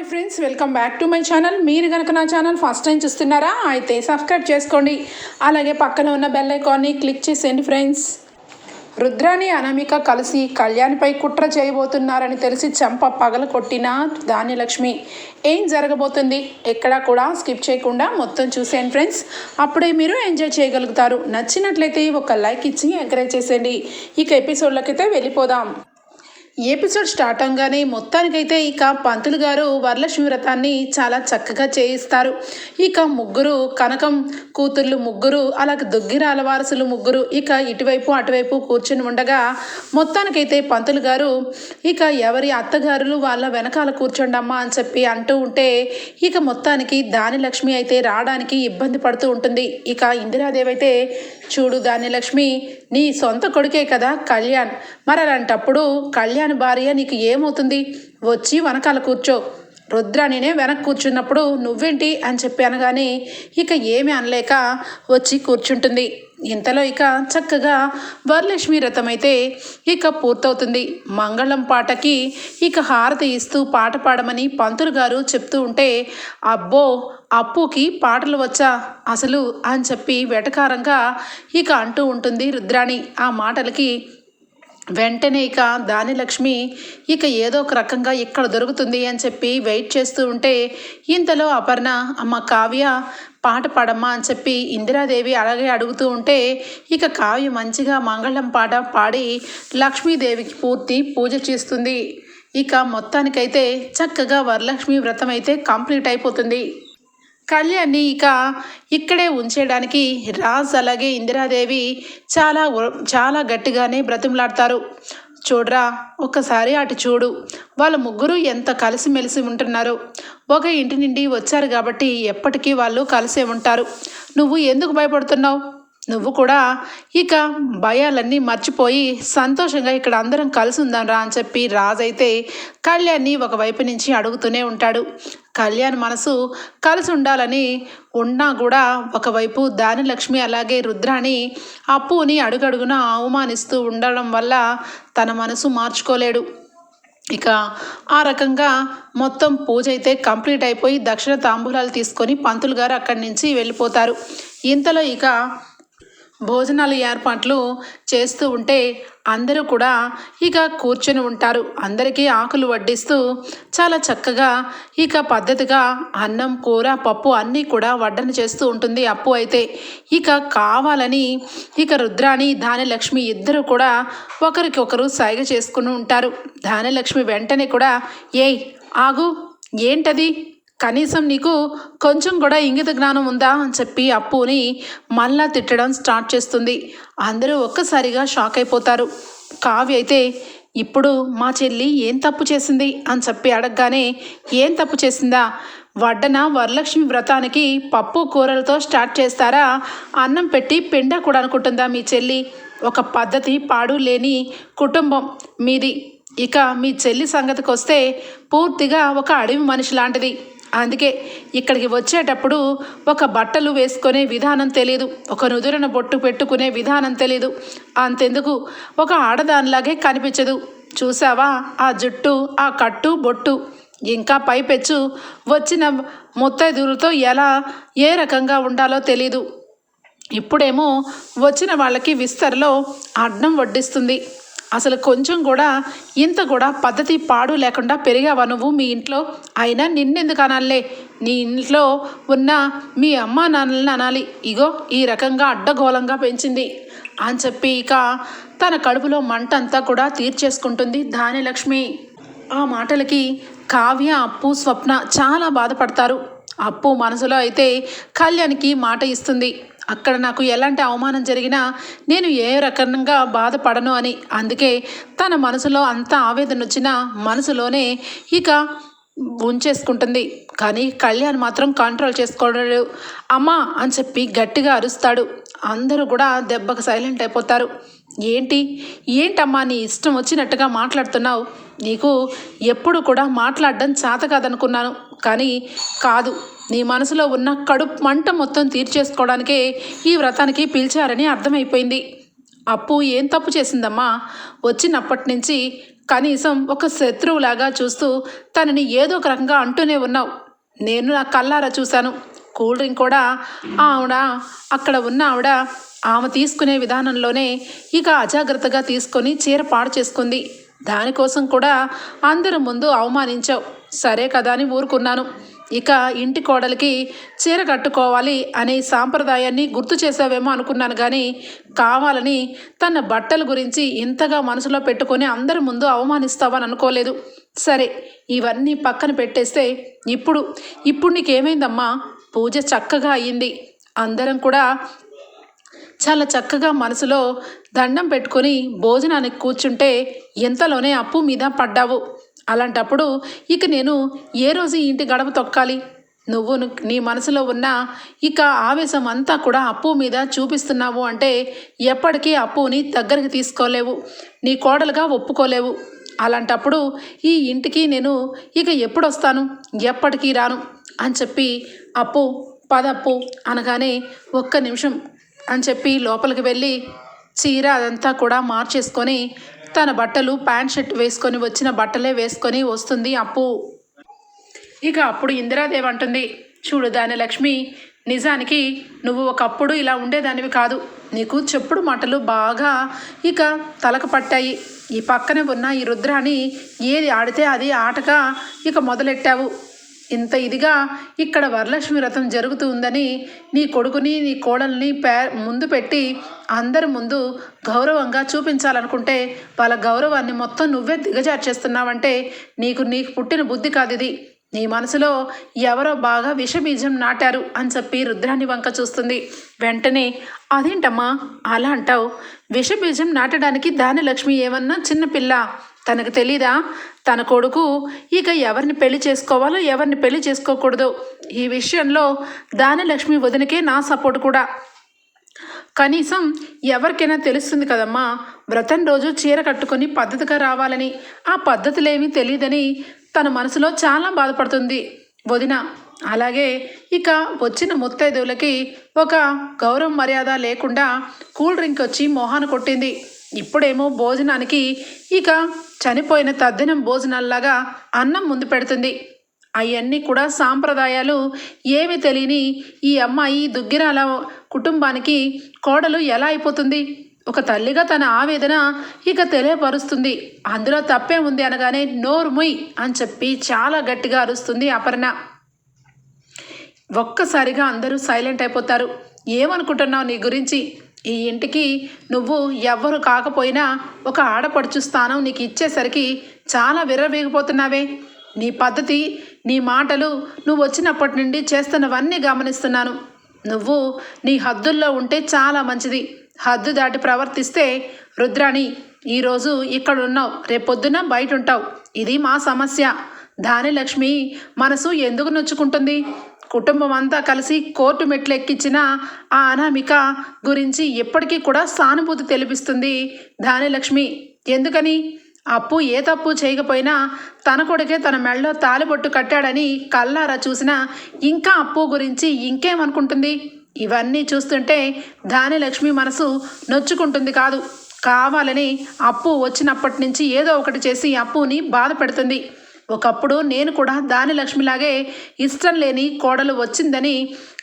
Hi friends welcome back to my channel మీరు కనుక నా ఛానల్ ఫస్ట్ టైం చూస్తున్నారా అయితే సబ్స్క్రైబ్ చేసుకోండి. అలాగే పక్కన ఉన్న బెల్ ఐకాన్ని క్లిక్ చేసేయండి ఫ్రెండ్స్ రుద్రాని అనామిక కలిసి కళ్యాణ్పై కుట్ర చేయబోతున్నారని తెలిసి చెంప పగల కొట్టిన ధాన్యలక్ష్మి. ఏం జరగబోతుంది? ఎక్కడా కూడా స్కిప్ చేయకుండా మొత్తం చూసేయండి ఫ్రెండ్స్ అప్పుడే మీరు ఎంజాయ్ చేయగలుగుతారు. నచ్చినట్లయితే ఒక లైక్ ఇచ్చి ఎంకరేజ్ చేసేయండి. ఇక ఎపిసోడ్లకైతే వెళ్ళిపోదాం. ఎపిసోడ్ స్టార్ట్ అవగానే మొత్తానికైతే ఇక పంతులు గారు వరలక్ష్మి వ్రతాన్ని చాలా చక్కగా చేయిస్తారు. ఇక ముగ్గురు కనకం కూతుర్లు ముగ్గురు అలాగే దుగ్గిరాల వారసులు ముగ్గురు ఇక ఇటువైపు అటువైపు కూర్చుని ఉండగా మొత్తానికైతే పంతులు గారు ఇక ఎవరి అత్తగారులు వాళ్ళ వెనకాల కూర్చోండమ్మా అని చెప్పి అంటూ ఉంటే ఇక మొత్తానికి దానిలక్ష్మి అయితే రావడానికి ఇబ్బంది పడుతూ ఉంటుంది. ఇక ఇందిరాదేవి అయితే చూడు దానిలక్ష్మి నీ సొంత కొడుకే కదా కళ్యాణ్. మరి అలాంటప్పుడు కళ్యాణ్ భార్య నీకు ఏమవుతుంది? వచ్చి వెనకాల కూర్చో. రుద్రాణినే వెనక్కి కూర్చున్నప్పుడు నువ్వేంటి అని చెప్పి అనగానే ఇక ఏమీ అనలేక వచ్చి కూర్చుంటుంది. ఇంతలో ఇక చక్కగా వరలక్ష్మి రథం అయితే ఇక పూర్తవుతుంది. మంగళం పాటకి ఇక హారతి ఇస్తూ పాట పాడమని పంతులు గారు చెప్తూ ఉంటే అబ్బో అప్పుకి పాటలు వచ్చా అసలు అని చెప్పి వెటకారంగా ఇక అంటూ ఉంటుంది రుద్రాణి. ఆ మాటలకి వెంటనే ఇక దానిలక్ష్మి ఇక ఏదో ఒక రకంగా ఇక్కడ దొరుకుతుంది అని చెప్పి వెయిట్ చేస్తూ ఉంటే ఇంతలో అపర్ణ అమ్మ కావ్య పాట పాడమ్మా అని చెప్పి ఇందిరాదేవి అలాగే అడుగుతూ ఉంటే ఇక కావ్య మంచిగా మంగళం పాట పాడి లక్ష్మీదేవికి పూర్తి పూజ చేస్తుంది. ఇక మొత్తానికైతే చక్కగా వరలక్ష్మి వ్రతం అయితే కంప్లీట్ అయిపోతుంది. కళ్యాణ్ని ఇక ఇక్కడే ఉంచేయడానికి రాజ్ అలాగే ఇందిరాదేవి చాలా చాలా గట్టిగానే బ్రతిమలాడతారు. చూడరా ఒక్కసారి అటు చూడు. వాళ్ళ ముగ్గురు ఎంత కలిసిమెలిసి ఉంటున్నారు. ఒక ఇంటి నుండి వచ్చారు కాబట్టి ఎప్పటికీ వాళ్ళు కలిసే ఉంటారు. నువ్వు ఎందుకు భయపడుతున్నావు? నువ్వు కూడా ఇక భయాలన్నీ మర్చిపోయి సంతోషంగా ఇక్కడ అందరం కలిసి ఉందాంరా అని చెప్పి రాజు అయితే కళ్యాణ్ని ఒకవైపు నుంచి అడుగుతూనే ఉంటాడు. కళ్యాణ్ మనసు కలిసి ఉండాలని ఉన్నా కూడా ఒకవైపు దానిలక్ష్మి అలాగే రుద్రాని అప్పుని అడుగడుగున అవమానిస్తూ ఉండడం వల్ల తన మనసు మార్చుకోలేడు. ఇక ఆ రకంగా మొత్తం పూజ అయితే కంప్లీట్ అయిపోయి దక్షిణ తాంబూలాలు తీసుకొని పంతులు గారు అక్కడి నుంచి వెళ్ళిపోతారు. ఇంతలో ఇక భోజనాలు ఏర్పాట్లు చేస్తూ ఉంటే అందరూ కూడా ఇక కూర్చొని ఉంటారు. అందరికీ ఆకులు వడ్డిస్తూ చాలా చక్కగా ఇక పద్ధతిగా అన్నం కూర పప్పు అన్నీ కూడా వడ్డన చేస్తూ ఉంటుంది అప్పు అయితే. ఇక కావాలని ఇక రుద్రాణి ధాన్యలక్ష్మి ఇద్దరు కూడా ఒకరికొకరు సైగ చేసుకుని ఉంటారు. ధాన్యలక్ష్మి వెంటనే కూడా ఏయ్ ఆగు ఏంటది? కనీసం నీకు కొంచెం కూడా ఇంగిత జ్ఞానం ఉందా అని చెప్పి అప్పుని మళ్ళా తిట్టడం స్టార్ట్ చేస్తుంది. అందరూ ఒక్కసారిగా షాక్ అయిపోతారు. కావ్య అయితే ఇప్పుడు మా చెల్లి ఏం తప్పు చేసింది? అని చెప్పి అడగగానే ఏం తప్పు చేసిందా? వడ్డన వరలక్ష్మి వ్రతానికి పప్పు కూరలతో స్టార్ట్ చేస్తారా? అన్నం పెట్టి పెండ కూడా అనుకుంటుందా మీ చెల్లి? ఒక పద్ధతి పాడు లేని కుటుంబం మీది. ఇక మీ చెల్లి సంగతికి వస్తే పూర్తిగా ఒక అడవి మనిషి లాంటిది. అందుకే ఇక్కడికి వచ్చేటప్పుడు ఒక బట్టలు వేసుకునే విధానం తెలియదు ఒక నుదురన బొట్టు పెట్టుకునే విధానం తెలియదు అంతెందుకు? ఒక ఆడదానిలాగే కనిపించదు. చూసావా? ఆ జుట్టు ఆ కట్టు బొట్టు. ఇంకా పైపెచ్చు వచ్చిన ముత్తైదులతో ఎలా ఏ రకంగా ఉండాలో తెలీదు. ఇప్పుడేమో వచ్చిన వాళ్ళకి విస్తరలో అడ్డం వడ్డిస్తుంది. అసలు కొంచెం కూడా ఇంత కూడా పద్ధతి పాడు లేకుండా పెరిగావా నువ్వు మీ ఇంట్లో? అయినా నిన్నెందుకు అనాలే? నీ ఇంట్లో ఉన్న మీ అమ్మ నాన్నలను అనాలి. ఇగో ఈ రకంగా అడ్డగోళంగా పెంచింది. అని చెప్పి ఇక తన కడుపులో మంట అంతా కూడా తీర్చేసుకుంటుంది ధాన్యలక్ష్మి. ఆ మాటలకి కావ్య అప్పు స్వప్న చాలా బాధపడతారు. అప్పు మనసులో అయితే కళ్యాణ్కి మాట ఇస్తుంది. అక్కడ నాకు ఎలాంటి అవమానం జరిగినా నేను ఏ రకంగా బాధపడను అని. అందుకే తన మనసులో అంత ఆవేదన వచ్చినా మనసులోనే ఇక ఉంచేసుకుంటుంది. కానీ కళ్యాణ్ మాత్రం కంట్రోల్ చేసుకోలేడు అమ్మా అని చెప్పి గట్టిగా అరుస్తాడు. అందరూ కూడా దెబ్బకు సైలెంట్ అయిపోతారు. ఏంటి? ఏంటమ్మా నీ ఇష్టం వచ్చినట్టుగా మాట్లాడుతున్నావు? నీకు ఎప్పుడు కూడా మాట్లాడడం చేత కాదనుకున్నాను. కానీ కాదు. నీ మనసులో ఉన్న కడుపు మంట మొత్తం తీర్చేసుకోవడానికే ఈ వ్రతానికి పిలిచారని అర్థమైపోయింది. అప్పు ఏం తప్పు చేసిందమ్మా? వచ్చినప్పటి నుంచి కనీసం ఒక శత్రువులాగా చూస్తూ తనని ఏదో ఒక రకంగా అంటూనే ఉన్నావు. నేను నా కల్లారా చూశాను. కూల్ డ్రింక్ కూడా ఆవిడ అక్కడ ఉన్న ఆవిడ ఆమె తీసుకునే విధానంలోనే ఇక అజాగ్రత్తగా తీసుకొని చీర పాడు చేసుకుంది. దానికోసం కూడా అందరి ముందు అవమానించావు. సరే కదా అని ఊరుకున్నాను. ఇక ఇంటి కోడలికి చీర కట్టుకోవాలి అనే సాంప్రదాయాన్ని గుర్తు చేసావేమో అనుకున్నాను కానీ కావాలని తన బట్టల గురించి ఇంతగా మనసులో పెట్టుకొని అందరి ముందు అవమానిస్తావని అనుకోలేదు. సరే ఇవన్నీ పక్కన పెట్టేస్తే ఇప్పుడు ఇప్పుడు నీకేమైందమ్మా? పూజ చక్కగా అయ్యింది. అందరం కూడా చాలా చక్కగా మనసులో దండం పెట్టుకొని భోజనానికి కూర్చుంటే ఎంతలోనే అప్పు మీద పడ్డావు. అలాంటప్పుడు ఇక నేను ఏ రోజు ఇంటి గడప తొక్కాలి? నువ్వు నీ మనసులో ఉన్న ఇక ఆవేశం అంతా కూడా అప్పు మీద చూపిస్తున్నావు అంటే ఎప్పటికీ అప్పుని దగ్గరికి తీసుకోలేవు. నీ కోడలుగా ఒప్పుకోలేవు. అలాంటప్పుడు ఈ ఇంటికి నేను ఇక ఎప్పుడు వస్తాను ఎప్పటికీ రాను అని చెప్పి అప్పు పదప్పు అనగానే ఒక్క నిమిషం అని చెప్పి లోపలికి వెళ్ళి చీర అదంతా కూడా మార్చేసుకొని తన బట్టలు ప్యాంట్ షర్ట్ వేసుకొని వచ్చిన బట్టలే వేసుకొని వస్తుంది అప్పు. ఇక అప్పుడు ఇందిరాదేవి అంటుంది చూడు దాని లక్ష్మి నిజానికి నువ్వు ఒకప్పుడు ఇలా ఉండేదానివి కాదు. నీకు చెప్పుడు మాటలు బాగా ఇక తలకు పట్టాయి. ఈ పక్కనే ఉన్న ఈ రుద్రాన్ని ఏది ఆడితే అది ఆటగా ఇక మొదలెట్టావు. ఇంత ఇదిగా ఇక్కడ వరలక్ష్మి వ్రతం జరుగుతూ ఉందని నీ కొడుకుని నీ కోడల్ని పే ముందు పెట్టి అందరి ముందు గౌరవంగా చూపించాలనుకుంటే వాళ్ళ గౌరవాన్ని మొత్తం నువ్వే దిగజార్చేస్తున్నావంటే నీకు నీకు పుట్టిన బుద్ధి కాదు ఇది నీ మనసులో ఎవరో బాగా విషబీజం నాటారు అని చెప్పి రుద్రాని వంక చూస్తుంది. వెంటనే అదేంటమ్మా? అలా అంటావు? విషబీజం నాటడానికి దాని లక్ష్మి ఏమన్నా చిన్నపిల్ల తనకు తెలీదా? తన కొడుకు ఇక ఎవరిని పెళ్ళి చేసుకోవాలో ఎవరిని పెళ్ళి చేసుకోకూడదు? ఈ విషయంలో దానలక్ష్మి వదినకే నా సపోర్ట్ కూడా. కనీసం ఎవరికైనా తెలుస్తుంది కదమ్మా వ్రతం రోజు చీర కట్టుకొని పద్ధతిగా రావాలని. ఆ పద్ధతులేమీ తెలియదని తన మనసులో చాలా బాధపడుతుంది వదిన. అలాగే ఇక వచ్చిన ముత్తైదువులకి ఒక గౌరవ మర్యాద లేకుండా కూల్ డ్రింక్ వచ్చి మోహాన కొట్టింది. ఇప్పుడేమో భోజనానికి ఇక చనిపోయిన తద్దినం భోజనాల్లాగా అన్నం ముందు పెడుతుంది. అవన్నీ కూడా సాంప్రదాయాలు. ఏమి తెలియని ఈ అమ్మాయి దుగ్గిరాల కుటుంబానికి కోడలు ఎలా అయిపోతుంది? ఒక తల్లిగా తన ఆవేదన ఇక తెలియపరుస్తుంది. అందులో తప్పే ఉంది అనగానే నోరు ముయ్ అని చెప్పి చాలా గట్టిగా అరుస్తుంది అపర్ణ. ఒక్కసారిగా అందరూ సైలెంట్ అయిపోతారు. ఏమనుకుంటున్నావు నీ గురించి? ఈ ఇంటికి నువ్వు ఎవ్వరు కాకపోయినా ఒక ఆడపడుచు స్థానం నీకు ఇచ్చేసరికి చాలా విర్రవీగిపోతున్నావే. నీ పద్ధతి నీ మాటలు నువ్వు వచ్చినప్పటి నుండి చేస్తున్నవన్నీ గమనిస్తున్నాను. నువ్వు నీ హద్దుల్లో ఉంటే చాలా మంచిది. హద్దు దాటి ప్రవర్తిస్తే రుద్రాణి ఈరోజు ఇక్కడ ఉన్నావు రేపొద్దున బయట ఉంటావు ఇది మా సమస్య. దాని లక్ష్మి మనసు ఎందుకు నొచ్చుకుంటుంది? కుటుంబం అంతా కలిసి కోర్టు మెట్లు ఎక్కించిన ఆ అనామిక గురించి ఎప్పటికీ కూడా సానుభూతి తెలిపిస్తుంది దానిలక్ష్మి ఎందుకని? అప్పు ఏ తప్పు చేయకపోయినా తన కొడుకే తన మెళ్ళలో తాలిబొట్టు కట్టాడని కల్లారా చూసినా ఇంకా అప్పు గురించి ఇంకేమనుకుంటుంది? ఇవన్నీ చూస్తుంటే దానిలక్ష్మి మనసు నొచ్చుకుంటుంది కాదు. కావాలని అప్పు వచ్చినప్పటి నుంచి ఏదో ఒకటి చేసి అప్పుని బాధ పెడుతుంది ఒకప్పుడు నేను కూడా దాని లక్ష్మిలాగే ఇష్టం లేని కోడలు వచ్చిందని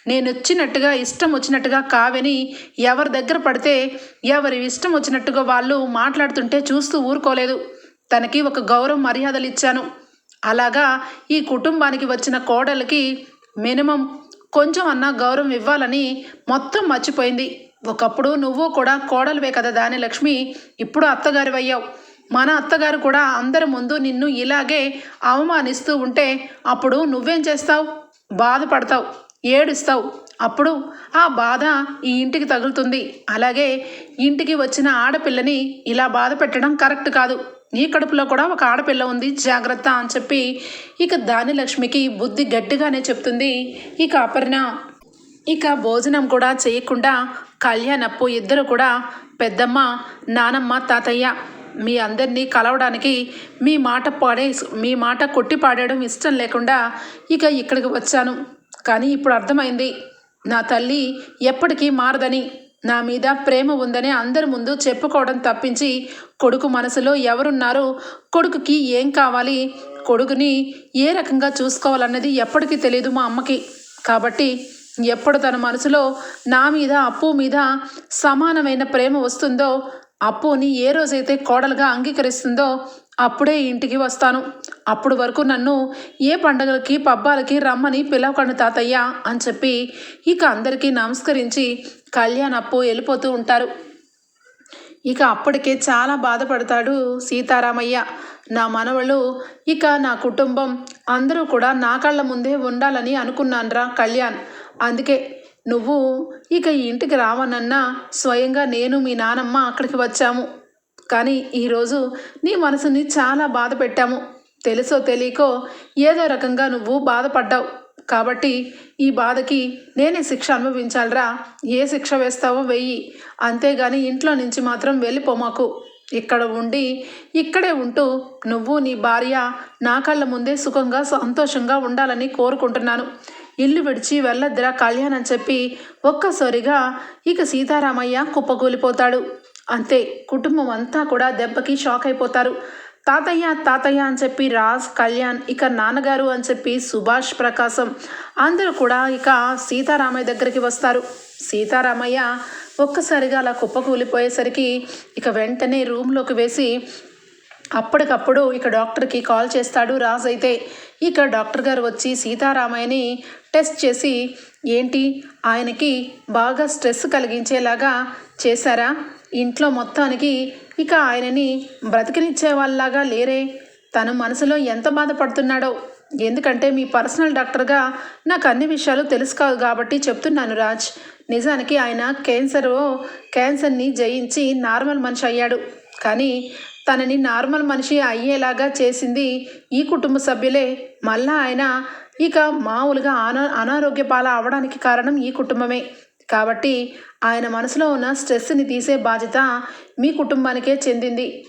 నేను వచ్చినట్టుగా ఇష్టం వచ్చినట్టుగా కావని ఎవరి దగ్గర పడితే ఎవరి ఇష్టం వచ్చినట్టుగా వాళ్ళు మాట్లాడుతుంటే చూస్తూ ఊరుకోలేదు. తనకి ఒక గౌరవ మర్యాదలు ఇచ్చాను. అలాగా ఈ కుటుంబానికి వచ్చిన కోడలికి మినిమం కొంచెం అన్నా గౌరవం ఇవ్వాలని మొత్తం మర్చిపోయింది. ఒకప్పుడు నువ్వు కూడా కోడలువే కదా దాని లక్ష్మి ఇప్పుడు అత్తగారివయ్యావు. మన అత్తగారు కూడా అందరి ముందు నిన్ను ఇలాగే అవమానిస్తూ ఉంటే అప్పుడు నువ్వేం చేస్తావు? బాధపడతావు ఏడుస్తావు. అప్పుడు ఆ బాధ ఈ ఇంటికి తగులుతుంది. అలాగే ఇంటికి వచ్చిన ఆడపిల్లని ఇలా బాధ పెట్టడం కరెక్ట్ కాదు. నీ కడుపులో కూడా ఒక ఆడపిల్ల ఉంది జాగ్రత్త అని చెప్పి ఇక దాని లక్ష్మికి బుద్ధి గట్టిగానే చెప్తుంది ఇక అపర్ణ. ఇక భోజనం కూడా చేయకుండా కళ్యాణప్పు ఇద్దరు కూడా పెద్దమ్మ నానమ్మ తాతయ్య మీ అందరినీ కలవడానికి మీ మాట పాడే మీ మాట కొట్టి పాడేయడం ఇష్టం లేకుండా ఇక ఇక్కడికి వచ్చాను. కానీ ఇప్పుడు అర్థమైంది నా తల్లి ఎప్పటికీ మారదని నా మీద ప్రేమ ఉందని అందరి ముందు చెప్పుకోవడం తప్పించి కొడుకు మనసులో ఎవరున్నారో కొడుకుకి ఏం కావాలి కొడుకుని ఏ రకంగా చూసుకోవాలన్నది ఎప్పటికీ తెలియదు మా అమ్మకి. కాబట్టి ఎప్పుడు తన మనసులో నా మీద అప్పు మీద సమానమైన ప్రేమ వస్తుందో అప్పుని ఏ రోజైతే కోడలుగా అంగీకరిస్తుందో అప్పుడే ఇంటికి వస్తాను. అప్పుడు వరకు నన్ను ఏ పండగలకి పబ్బాలకి రమ్మని పిలవకండి తాతయ్య అని చెప్పి ఇక అందరికీ నమస్కరించి కళ్యాణ్ అప్పు వెళ్ళిపోతూ ఉంటారు. ఇక అప్పటికే చాలా బాధపడతాడు సీతారామయ్య. నా మనవళ్ళు ఇక నా కుటుంబం అందరూ కూడా నా కళ్ళ ముందే ఉండాలని అనుకున్నాన్రా కళ్యాణ్. అందుకే నువ్వు ఇక ఈ ఇంటికి రావనన్నా స్వయంగా నేను మీ నానమ్మ అక్కడికి వచ్చాము. కానీ ఈరోజు నీ మనసుని చాలా బాధ పెట్టాము. తెలుసో తెలియకో ఏదో రకంగా నువ్వు బాధపడ్డావు. కాబట్టి ఈ బాధకి నేనే శిక్ష అనుభవించాలిరా. ఏ శిక్ష వేస్తావో వెయ్యి. అంతేగాని ఇంట్లో నుంచి మాత్రం వెళ్ళిపోమాకు ఇక్కడ ఉండి ఇక్కడే ఉంటూ నువ్వు నీ భార్య నా కళ్ళ ముందే సుఖంగా సంతోషంగా ఉండాలని కోరుకుంటున్నాను. ఇల్లు విడిచి వెళ్ళొద్దురా కళ్యాణ్ అని చెప్పి ఒక్కసారిగా ఇక సీతారామయ్య కుప్పకూలిపోతాడు. అంతే కుటుంబం అంతా కూడా దెబ్బకి షాక్ అయిపోతారు. తాతయ్య తాతయ్య అని చెప్పి రాజ్ కళ్యాణ్ ఇక నాన్నగారు అని చెప్పి సుభాష్ ప్రకాశం అందరూ కూడా ఇక సీతారామయ్య దగ్గరికి వస్తారు. సీతారామయ్య ఒక్కసారిగా అలా కుప్పకూలిపోయేసరికి ఇక వెంటనే రూమ్లోకి వేసి అప్పటికప్పుడు ఇక డాక్టర్కి కాల్ చేస్తాడు రాజ్ అయితే. ఇక డాక్టర్ గారు వచ్చి సీతారామయ్యని టెస్ట్ చేసి ఏంటి ఆయనకి బాగా స్ట్రెస్ కలిగించేలాగా చేశారా? ఇంట్లో మొత్తానికి ఇక ఆయనని బ్రతికినిచ్చే వాళ్ళలాగా లేరే. తను మనసులో ఎంత బాధపడుతున్నాడో. ఎందుకంటే మీ పర్సనల్ డాక్టర్గా నాకు అన్ని విషయాలు తెలుసు కాదు కాబట్టి చెప్తున్నాను రాజ్. నిజానికి ఆయన క్యాన్సర్ క్యాన్సర్ని జయించి నార్మల్ మనిషి అయ్యాడు. కానీ తనని నార్మల్ మనిషి అయ్యేలాగా చేసింది ఈ కుటుంబ సభ్యులే. మళ్ళా ఆయన ఇక మామూలుగా అనా అనారోగ్య పాల అవడానికి కారణం ఈ కుటుంబమే. కాబట్టి ఆయన మనసులో ఉన్న స్ట్రెస్ని తీసే బాధ్యత మీ కుటుంబానికే చెందింది.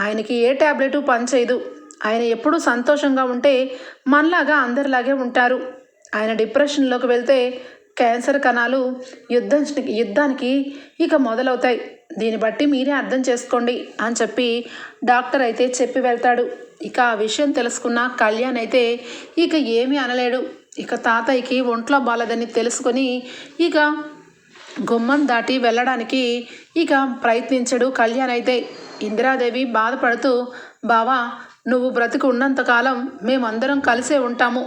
ఆయనకి ఏ ట్యాబ్లెట్ పనిచేయదు. ఆయన ఎప్పుడూ సంతోషంగా ఉంటే మనలాగా అందరిలాగే ఉంటారు. ఆయన డిప్రెషన్లోకి వెళ్తే క్యాన్సర్ కణాలు యుద్ధం యుద్ధానికి ఇక మొదలవుతాయి. దీన్ని బట్టి మీరే అర్థం చేసుకోండి అని చెప్పి డాక్టర్ అయితే చెప్పి వెళ్తాడు. ఇక ఆ విషయం తెలుసుకున్న కళ్యాణ్ అయితే ఇక ఏమీ అనలేడు. ఇక తాతయ్యకి ఒంట్లో బాలదని తెలుసుకొని ఇక గుమ్మం దాటి వెళ్ళడానికి ఇక ప్రయత్నించడు కళ్యాణ్ అయితే. ఇందిరాదేవి బాధపడుతూ బావా నువ్వు బ్రతికి ఉన్నంతకాలం మేమందరం కలిసే ఉంటాము.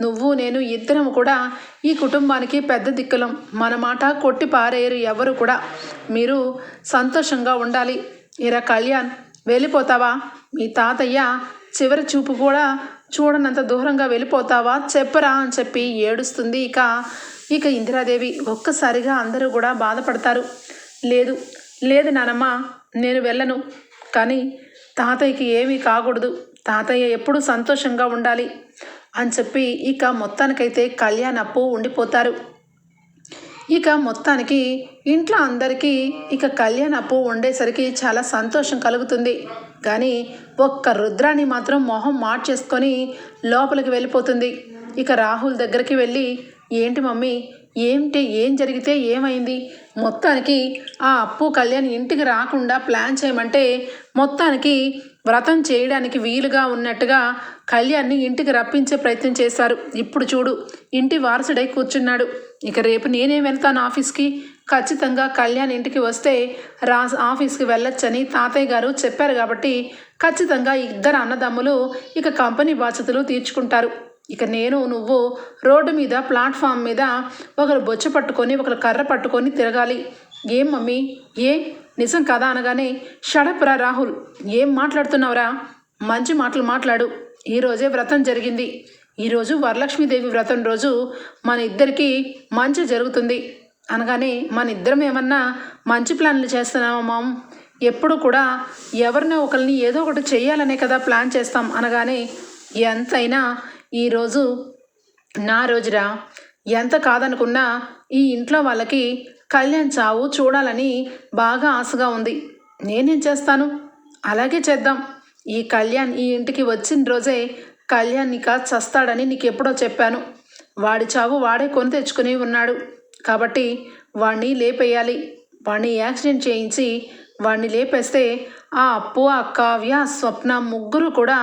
నువ్వు నేను ఇద్దరం కూడా ఈ కుటుంబానికి పెద్ద దిక్కులం. మన మాట కొట్టి పారేయరు ఎవరు కూడా. మీరు సంతోషంగా ఉండాలి. ఇరా కళ్యాణ్ వెళ్ళిపోతావా? మీ తాతయ్య చివరి చూపు కూడా చూడనంత దూరంగా వెళ్ళిపోతావా? చెప్పరా అని చెప్పి ఏడుస్తుంది. ఇక ఇక ఇందిరాదేవి ఒక్కసారిగా అందరూ కూడా బాధపడతారు. లేదు లేదు నానమ్మ నేను వెళ్ళను. కానీ తాతయ్యకి ఏమీ కాకూడదు. తాతయ్య ఎప్పుడూ సంతోషంగా ఉండాలి. అని చెప్పి ఇక మొత్తానికైతే కళ్యాణ్ అప్పు ఉండిపోతారు. ఇక మొత్తానికి ఇంట్లో అందరికీ ఇక కళ్యాణ్ అప్పు ఉండేసరికి చాలా సంతోషం కలుగుతుంది. కానీ ఒక్క రుద్రాన్ని మాత్రం మొహం మార్చేసుకొని లోపలికి వెళ్ళిపోతుంది. ఇక రాహుల్ దగ్గరికి వెళ్ళి ఏంటి మమ్మీ ఏంటి ఏం జరిగితే ఏమైంది? మొత్తానికి ఆ అప్పు కళ్యాణ్ ఇంటికి రాకుండా ప్లాన్ చేయమంటే మొత్తానికి వ్రతం చేయడానికి వీలుగా ఉన్నట్టుగా కళ్యాణ్ని ఇంటికి రప్పించే ప్రయత్నం చేశారు. ఇప్పుడు చూడు ఇంటి వారసుడై కూర్చున్నాడు. ఇక రేపు నేనే వెళ్తాను ఆఫీస్కి. ఖచ్చితంగా కళ్యాణ్ ఇంటికి వస్తే రా ఆఫీస్కి వెళ్ళొచ్చని తాతయ్య గారు చెప్పారు కాబట్టి ఖచ్చితంగా ఇద్దరు అన్నదమ్ములు ఇక కంపెనీ బాధ్యతలు తీర్చుకుంటారు. ఇక నేను నువ్వు రోడ్డు మీద ప్లాట్ఫామ్ మీద ఒకరు బొచ్చ పట్టుకొని ఒకరు కర్ర పట్టుకొని తిరగాలి. ఏం మమ్మీ? ఏ? నిజం కదా అనగానే షడప్రా రాహుల్ ఏం మాట్లాడుతున్నావురా? మంచి మాటలు మాట్లాడు. ఈరోజే వ్రతం జరిగింది. ఈరోజు వరలక్ష్మీదేవి వ్రతం రోజు మన ఇద్దరికి మంచి జరుగుతుంది. అనగానే మన ఇద్దరం ఏమన్నా మంచి ప్లాన్లు చేస్తున్నామా మామ్? ఎప్పుడు కూడా ఎవరినో ఒకరిని ఏదో ఒకటి చేయాలనే కదా ప్లాన్ చేస్తాం. అనగానే ఎంతైనా ఈరోజు నా రోజురా. ఎంత కాదనుకున్నా ఈ ఇంట్లో వాళ్ళకి కళ్యాణ్ చావు చూడాలని బాగా ఆశగా ఉంది. నేనేం చేస్తాను? అలాగే చేద్దాం. ఈ కళ్యాణ్ ఈ ఇంటికి వచ్చిన రోజే కళ్యాణ్ ఇక చస్తాడని నీకు ఎప్పుడో చెప్పాను. వాడి చావు వాడే కొని తెచ్చుకుని ఉన్నాడు. కాబట్టి వాణ్ణి లేపేయాలి. వాణ్ణి యాక్సిడెంట్ చేయించి వాడిని లేపేస్తే ఆ అప్పు ఆ కావ్య ఆ స్వప్న ముగ్గురు కూడా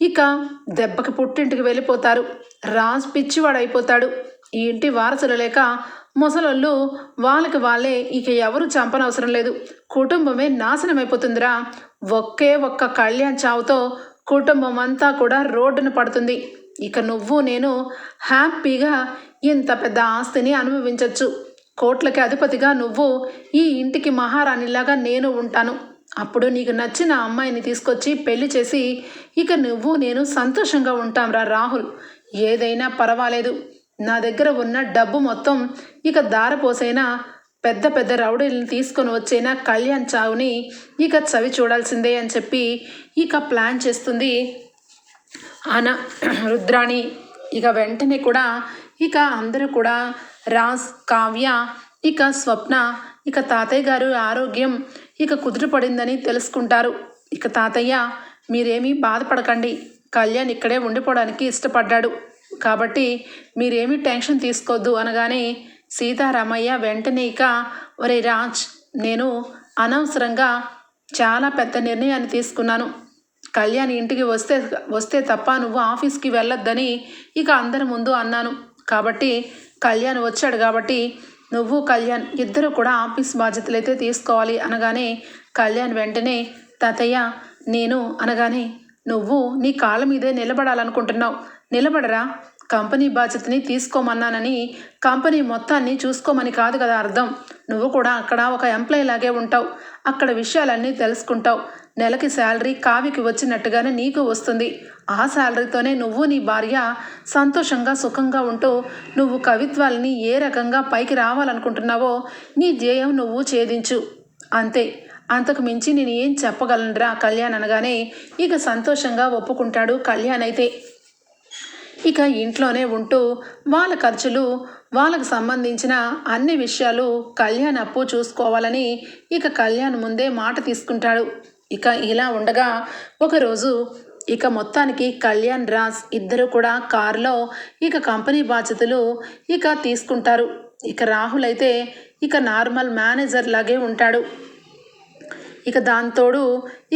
ఇక దెబ్బకి పుట్టింటికి వెళ్ళిపోతారు. రాజ్ పిచ్చివాడైపోతాడు. ఈ ఇంటి వారసులు లేక ముసలోళ్ళు వాళ్ళకి వాళ్ళే ఇక ఎవరు చంపనవసరం లేదు. కుటుంబమే నాశనం అయిపోతుందిరా ఒకే ఒక్క కళ్యాణ్ చావుతో కుటుంబం అంతా కూడా రోడ్డున పడుతుంది. ఇక నువ్వు నేను హ్యాపీగా ఇంత పెద్ద ఆస్తిని అనుభవించవచ్చు కోట్లకి అధిపతిగా నువ్వు ఈ ఇంటికి మహారాణిలాగా నేను ఉంటాను. అప్పుడు నీకు నచ్చిన అమ్మాయిని తీసుకొచ్చి పెళ్ళి చేసి ఇక నువ్వు నేను సంతోషంగా ఉంటాంరా రాహుల్. ఏదైనా పర్వాలేదు. నా దగ్గర ఉన్న డబ్బు మొత్తం ఇక దారపోసైనా పెద్ద పెద్ద రౌడీలను తీసుకొని వచ్చైనా కళ్యాణ్ చావుని ఇక చవి చూడాల్సిందే అని చెప్పి ఇక ప్లాన్ చేస్తుంది అన రుద్రాణి. ఇక వెంటనే కూడా ఇక అందరూ కూడా రాజ్ కావ్య ఇక స్వప్న ఇక తాతయ్య గారు ఆరోగ్యం ఇక కుదుటపడిందని తెలుసుకుంటారు. ఇక తాతయ్య మీరేమీ బాధపడకండి. కళ్యాణ్ ఇక్కడే ఉండిపోవడానికి ఇష్టపడ్డాడు. కాబట్టి మీరేమీ టెన్షన్ తీసుకోవద్దు అనగానే సీతారామయ్య వెంటనే ఇక ఒరే రాజ్ నేను అనవసరంగా చాలా పెద్ద నిర్ణయాన్ని తీసుకున్నాను. కళ్యాణ్ ఇంటికి వస్తే వస్తే తప్ప నువ్వు ఆఫీస్కి వెళ్ళొద్దని ఇక అందరి ముందు అన్నాను. కాబట్టి కళ్యాణ్ వచ్చాడు కాబట్టి నువ్వు కళ్యాణ్ ఇద్దరు కూడా ఆఫీస్ బాధ్యతలు అయితే తీసుకోవాలి అనగానే కళ్యాణ్ వెంటనే తాతయ్య నేను అనగానే నువ్వు నీ కాళ్ళ మీదే నిలబడాలనుకుంటున్నావు. నిలబడరా. కంపెనీ బాధ్యతని తీసుకోమన్నానని కంపెనీ మొత్తాన్ని చూసుకోమని కాదు కదా అర్థం. నువ్వు కూడా అక్కడ ఒక ఎంప్లాయీ లాగే ఉంటావు. అక్కడ విషయాలన్నీ తెలుసుకుంటావు. నెలకి శాలరీ కావికి వచ్చినట్టుగానే నీకు వస్తుంది. ఆ శాలరీతోనే నువ్వు నీ భార్య సంతోషంగా సుఖంగా ఉంటూ నువ్వు కవిత్వాలని ఏ రకంగా పైకి రావాలనుకుంటున్నావో నీ ధ్యేయం నువ్వు ఛేదించు. అంతే. అంతకు మించి నేను ఏం చెప్పగలనురా కళ్యాణ్ అనగానే ఇక సంతోషంగా ఒప్పుకుంటాడు కళ్యాణ్ అయితే. ఇక ఇంట్లోనే ఉంటూ వాళ్ళ ఖర్చులు వాళ్ళకు సంబంధించిన అన్ని విషయాలు కళ్యాణ్ అప్పు చూసుకోవాలని ఇక కళ్యాణ్ ముందే మాట తీసుకుంటాడు. ఇక ఇలా ఉండగా ఒకరోజు ఇక మొత్తానికి కళ్యాణ్ రాజ్ ఇద్దరు కూడా కారులో ఇక కంపెనీ బాధ్యతలు ఇక తీసుకుంటారు. ఇక రాహుల్ అయితే ఇక నార్మల్ మేనేజర్ లాగే ఉంటాడు. ఇక దాంతోడు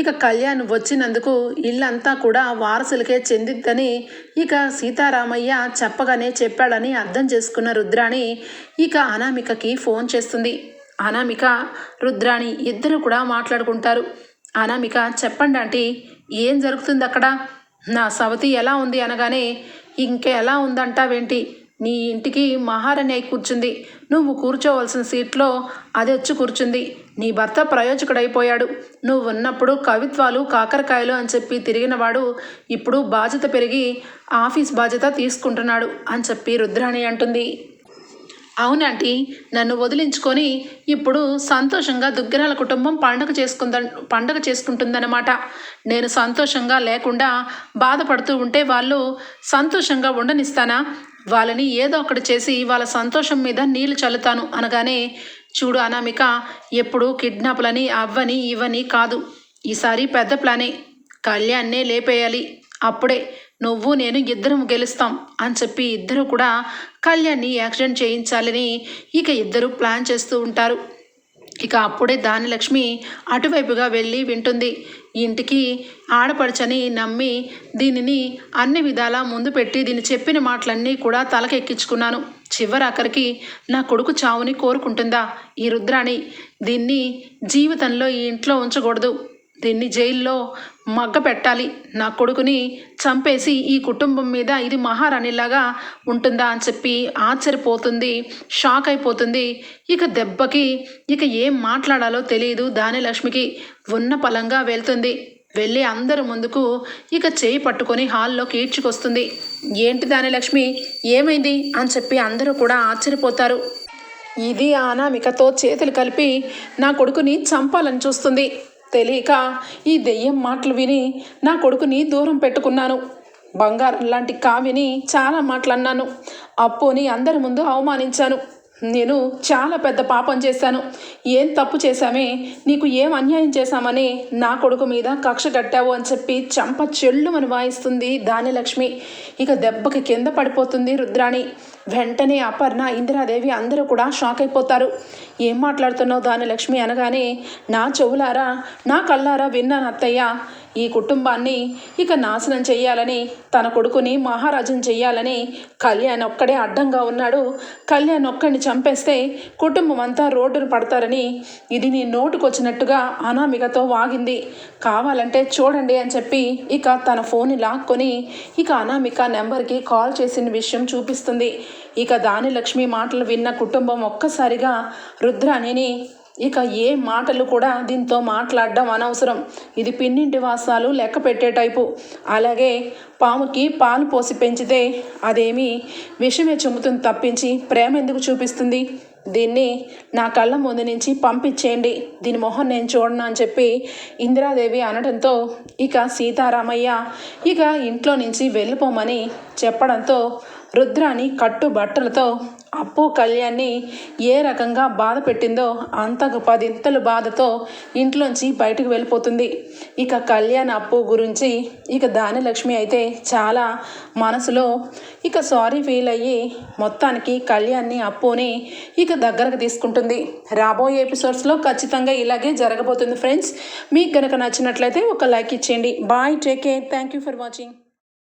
ఇక కళ్యాణ్ వచ్చినందుకు ఇల్లంతా కూడా వారసులకే చెందిద్దని ఇక సీతారామయ్య చెప్పగానే చెప్పాడని అర్థం చేసుకున్న రుద్రాణి ఇక అనామికకి ఫోన్ చేస్తుంది. అనామిక రుద్రాణి ఇద్దరు కూడా మాట్లాడుకుంటారు. అనామిక చెప్పండి అంటే ఏం జరుగుతుంది అక్కడ నా సవతి ఎలా ఉంది అనగానే ఇంకెలా ఉందంటావేంటి? నీ ఇంటికి మహారాణి అయి కూర్చుంది. నువ్వు కూర్చోవలసిన సీట్లో అది వచ్చి కూర్చుంది. నీ భర్త ప్రయోజకుడైపోయాడు. నువ్వు ఉన్నప్పుడు కవిత్వాలు కాకరకాయలు అని చెప్పి తిరిగినవాడు ఇప్పుడు బాధ్యత పెరిగి ఆఫీస్ బాధ్యత తీసుకుంటున్నాడు అని చెప్పి రుద్రాణి అంటుంది. అవునంటీ నన్ను వదిలించుకొని ఇప్పుడు సంతోషంగా దుగ్గరాల కుటుంబం పండగ చేసుకుంద పండగ చేసుకుంటుందన్నమాట. నేను సంతోషంగా లేకుండా బాధపడుతూ ఉంటే వాళ్ళు సంతోషంగా ఉండనిస్తానా? వాళ్ళని ఏదో ఒకటి చేసి వాళ్ళ సంతోషం మీద నీళ్ళు చల్లుతాను అనగానే చూడు అనామిక ఎప్పుడు కిడ్నాప్లని అవ్వని ఇవ్వని కాదు. ఈసారి పెద్ద ప్లానే. కళ్యాణ్నే లేపేయాలి. అప్పుడే నువ్వు నేను ఇద్దరం గెలుస్తాం అని చెప్పి ఇద్దరు కూడా కళ్యాణ్ని యాక్సిడెంట్ చేయించాలని ఇక ఇద్దరు ప్లాన్ చేస్తూ ఉంటారు. ఇక అప్పుడే దానిలక్ష్మి అటువైపుగా వెళ్ళి వింటుంది. ఇంటికి ఆడపడచని నమ్మి దీనిని అన్ని విధాలా ముందు పెట్టి దీన్ని చెప్పిన మాటలన్నీ కూడా తలకెక్కించుకున్నాను. చివరాఖరికి నా కొడుకు చావుని కోరుకుంటుందా? ఈ రుద్రాణి దీన్ని జీవితంలో ఈ ఇంట్లో ఉంచకూడదు. దీన్ని జైల్లో మగ్గ పెట్టాలి. నా కొడుకుని చంపేసి ఈ కుటుంబం మీద ఇది మహారాణిలాగా ఉంటుందా అని చెప్పి ఆశ్చర్యపోతుంది షాక్ అయిపోతుంది. ఇక దెబ్బకి ఇక ఏం మాట్లాడాలో తెలియదు. దానిలక్ష్మికి ఉన్న పలంగా వెళ్తుంది. వెళ్ళి అందరి ముందుకు ఇక చేయి పట్టుకొని హాల్లోకి ఈడ్చుకొస్తుంది. ఏంటి దానిలక్ష్మి ఏమైంది అని చెప్పి అందరూ కూడా ఆశ్చర్యపోతారు. ఇది అనామికతో చేతులు కలిపి నా కొడుకుని చంపాలని చూస్తుంది. తెలియక ఈ దెయ్యం మాటలు విని నా కొడుకుని దూరం పెట్టుకున్నాను. బంగారం లాంటి కావ్యని చాలా మాటలు అన్నాను అప్పుని అందరి ముందు అవమానించాను. నేను చాలా పెద్ద పాపం చేశాను. ఏం తప్పు చేశామే? నీకు ఏం అన్యాయం చేశామని నా కొడుకు మీద కక్ష కట్టావు అని చెప్పి చంప చెల్లుమని వాయిస్తుంది దానిలక్ష్మి ఇక దెబ్బకి కింద పడిపోతుంది రుద్రాణి. వెంటనే అపర్ణ ఇందిరాదేవి అందరూ కూడా షాక్ అయిపోతారు. ఏం మాట్లాడుతున్నావు దానిలక్ష్మి అనగానే నా చెవులారా నా కళ్ళారా విన్నాను అత్తయ్య. ఈ కుటుంబాన్ని ఇక నాశనం చేయాలని తన కొడుకుని మహారాజం చేయాలని కళ్యాణ్ ఒక్కడే అడ్డంగా ఉన్నాడు. కళ్యాణ్ ఒక్కడిని చంపేస్తే కుటుంబం అంతా రోడ్డును పడతారని ఇది నీ నోటుకొచ్చినట్టుగా అనామికతో వాగింది. కావాలంటే చూడండి అని చెప్పి ఇక తన ఫోన్ లాక్కొని ఇక అనామిక నెంబర్కి కాల్ చేసిన విషయం చూపిస్తుంది. ఇక దానిలక్ష్మి మాటలు విన్న కుటుంబం ఒక్కసారిగా రుద్రాణిని ఇక ఏ మాటలు కూడా దీంతో మాట్లాడడం అనవసరం. ఇది పిన్నింటి వాసాలు లెక్క పెట్టే టైపు. అలాగే పాముకి పాలు పోసి పెంచితే అదేమి విషమే చెమ్ముతుంది తప్పించి ప్రేమ ఎందుకు చూపిస్తుంది? దీన్ని నా కళ్ళ ముందు నుంచి పంపించేయండి. దీని మొహం నేను చూడను అని చెప్పి ఇందిరాదేవి అనడంతో ఇక సీతారామయ్య ఇక ఇంట్లో నుంచి వెళ్ళిపోమని చెప్పడంతో రుద్రాని కట్టు బట్టలతో అప్పు కళ్యాణ్ని ఏ రకంగా బాధ పెట్టిందో అంతకు పదింతలు బాధతో ఇంట్లోంచి బయటకు వెళ్ళిపోతుంది. ఇక కళ్యాణ్ అప్పు గురించి ఇక దానిలక్ష్మి అయితే చాలా మనసులో ఇక సారీ ఫీల్ అయ్యి మొత్తానికి కళ్యాణ్ని అప్పుని ఇక దగ్గరకు తీసుకుంటుంది. రాబోయే ఎపిసోడ్స్లో ఖచ్చితంగా ఇలాగే జరగబోతుంది ఫ్రెండ్స్. మీకు కనుక నచ్చినట్లయితే ఒక లైక్ ఇచ్చేయండి. Bye take care. Thank you for watching.